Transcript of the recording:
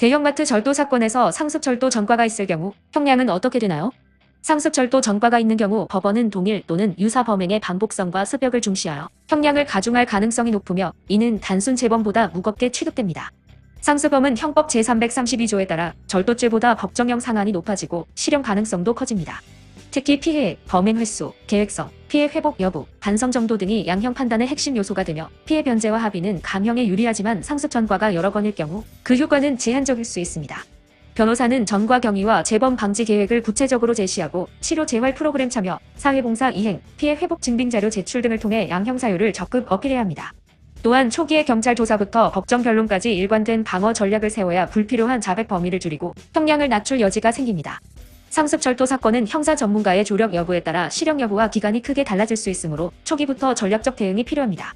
대형마트 절도 사건에서 상습절도 전과가 있을 경우 형량은 어떻게 되나요? 상습절도 전과가 있는 경우 법원은 동일 또는 유사 범행의 반복성과 습격을 중시하여 형량을 가중할 가능성이 높으며 이는 단순 재범보다 무겁게 취급됩니다. 상습범은 형법 제332조에 따라 절도죄보다 법정형 상한이 높아지고 실형 가능성도 커집니다. 특히 피해, 범행 횟수, 계획성, 피해 회복 여부, 반성 정도 등이 양형 판단의 핵심 요소가 되며 피해 변제와 합의는 감형에 유리하지만 상습 전과가 여러 건일 경우 그 효과는 제한적일 수 있습니다. 변호사는 전과 경위와 재범 방지 계획을 구체적으로 제시하고 치료 재활 프로그램 참여, 사회봉사 이행, 피해 회복 증빙 자료 제출 등을 통해 양형 사유를 적극 어필해야 합니다. 또한 초기의 경찰 조사부터 법정 변론까지 일관된 방어 전략을 세워야 불필요한 자백 범위를 줄이고 형량을 낮출 여지가 생깁니다. 상습절도 사건은 형사 전문가의 조력 여부에 따라 실형 여부와 기간이 크게 달라질 수 있으므로 초기부터 전략적 대응이 필요합니다.